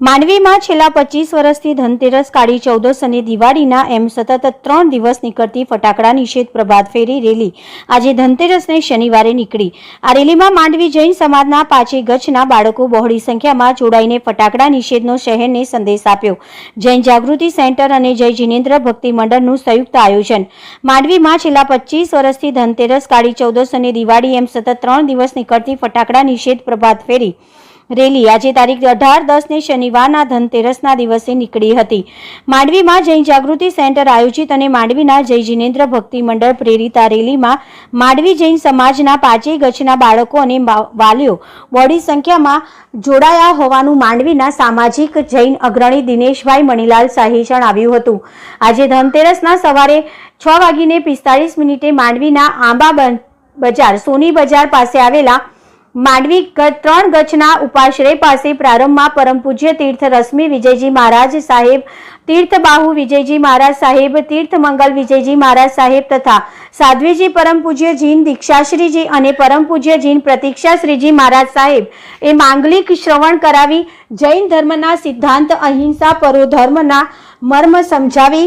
માંડવીમાં છેલ્લા પચીસ વર્ષથી ધનતેરસ કાળી ચૌદસ અને દિવાળીના એમ સતત ત્રણ દિવસ નીકળતી ફટાકડા નિષેધ પ્રભાત ફેરી રેલી. આજે ધનતેરસને શનિવારે નીકળી. આ રેલીમાં માંડવી જૈન સમાજના પાંચે ગચ્છના બાળકો બહોળી સંખ્યામાં જોડાઈને ફટાકડા નિષેધનો શહેરને સંદેશ આપ્યો. જૈન જાગૃતિ સેન્ટર અને જય જિનેન્દ્ર ભક્તિ મંડળનું સંયુક્ત આયોજન. માંડવીમાં છેલ્લા પચીસ વર્ષથી ધનતેરસ કાળી ચૌદસ અને દિવાળી એમ સતત ત્રણ દિવસ નીકળતી ફટાકડા નિષેધ પ્રભાત ફેરી. રેલી આજે તારીખ અઢાર દસ ને શનિવારના ધનતેરસના દિવસે નીકળી હતી. માંડવીમાં જૈન જાગૃતિ સેન્ટર આયોજિત અને માંડવીના જય જિનેન્દ્ર ભક્તિ મંડળ પ્રેરિત રેલીમાં માંડવી જૈન સમાજના પાંચેય ગચ્છના બાળકો અને વાલીઓ બોડી સંખ્યામાં જોડાયા હોવાનું માંડવીના સામાજિક જૈન અગ્રણી દિનેશભાઈ મણીલાલ શાહી જણાવ્યું હતું. આજે ધનતેરસના સવારે છ વાગીને પિસ્તાળીસ મિનિટે માંડવીના આંબા બજાર, સોની બજાર પાસે આવેલા માંડવી ગ- ત્રણ ગચ્છના ઉપાશ્રય પાસે પ્રારંભમાં પરમ પૂજ્ય તીર્થ રશ્મિ વિજયજી મહારાજ સાહેબ તીર્થ બાહુ વિજયજી મહારાજ સાહેબ તીર્થ મંગલ વિજયજી મહારાજ સાહેબ તથા સાધ્વીજી પરમ પૂજ્ય જીન દીક્ષાશ્રીજી અને પરમ પૂજ્ય જીન પ્રતીક્ષાશ્રીજી મહારાજ સાહેબ એ માંગલિક શ્રવણ કરાવી જૈન ધર્મના સિદ્ધાંત અહિંસા પરો ધર્મના મર્મ સમજાવી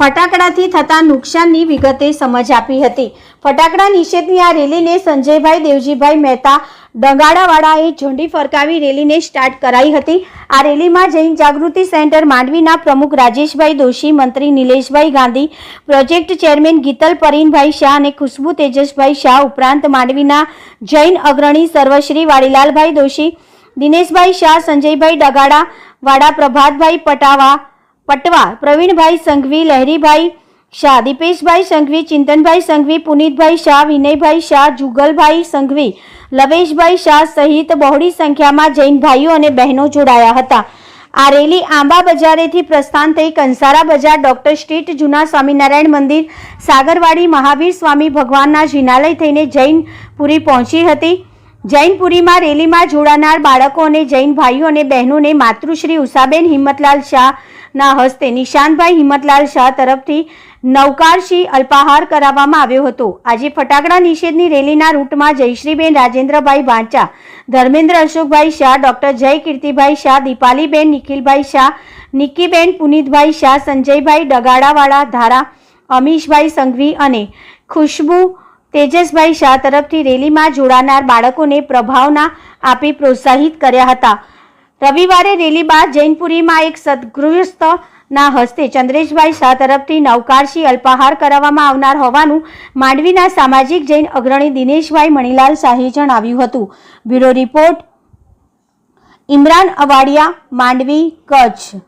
ફટાકડાથી થતા નુકસાનની વિગતે સમજ આપી હતી. ફટાકડા નિષેધની આ રેલીને સંજયભાઈ, દેવજીભાઈ મહેતા ડંગાડાવાળાએ ઝંડી ફરકાવી રેલીને સ્ટાર્ટ કરાઈ હતી. આ રેલીમાં જૈન જાગૃતિ સેન્ટર માંડવીના પ્રમુખ રાજેશભાઈ દોશી, મંત્રી નિલેશભાઈ ગાંધી, પ્રોજેક્ટ ચેરમેન ગીતલ પરીનભાઈ શાહ અને ખુશ્બુ તેજસભાઈ શાહ ઉપરાંત માંડવીના જૈન અગ્રણી સર્વશ્રી વાડીલાલભાઈ દોશી, દિનેશભાઈ શાહ, સંજયભાઈ ડગાડા, વાડા પ્રભાતભાઈ પટાવા પટવા પ્રવીણભાઈ સંઘવી, લહેરીભાઈ શાહ, દીપેશભાઈ સંઘવી, ચિંતનભાઈ સંઘવી, પુનિતભાઈ શાહ, વિનયભાઈ શાહ, જુગલભાઈ સંઘવી, લવેશભાઈ શાહ સહિત બહોળી સંખ્યામાં જૈન ભાઈઓ અને બહેનો જોડાયા હતા. આ રેલી આંબા બજારેથી પ્રસ્થાન થઈ કંસારા બજાર ડોક્ટર સ્ટ્રીટ, જૂના સ્વામિનારાયણ મંદિર, સાગરવાડી મહાવીર સ્વામી ભગવાનના જિનાલય થઈને જૈનપુરી પહોંચી હતી. જૈનપુરીમાં રેલીમાં જોડાનાર બાળકો અને જૈન ભાઈઓ અને બહેનોને માતૃશ્રી ઉષાબેન હિંમતલાલ શાહના હસ્તે નિશાનભાઈ હિંમતલાલ શાહ તરફથી નવકારશી અલ્પાહાર કરાવવામાં આવ્યો હતો. આજે ફટાકડા નિષેધની રેલીના રૂટમાં જયશ્રીબેન, રાજેન્દ્રભાઈ વાંચા, ધર્મેન્દ્ર અશોકભાઈ શાહ, ડોક્ટર જય કીર્તિભાઈ શાહ, દીપાલીબેન નિખિલભાઈ શાહ નિક્કીબેન પુનિતભાઈ શાહ, સંજયભાઈ ડગાડાવાળા ધારા, અમીશભાઈ સંઘવી અને ખુશ્બુ તેજસભાઈ શાહ તરફથી રેલીમાં જોડાનાર બાળકોને પ્રભાવના આપી પ્રોત્સાહિત કર્યા હતા. રવિવારે રેલી બાદ જૈનપુરીમાં એક સદગૃહસ્થના હસ્તે ચંદ્રેશભાઈ શાહ તરફથી નવકારશી અલ્પાહાર કરાવવામાં આવનાર હોવાનું માંડવીના સામાજિક જૈન અગ્રણી દિનેશભાઈ મણીલાલ શાહે જણાવ્યું હતું. Bureau report, Imran Avadiya, Mandvi, Kutch.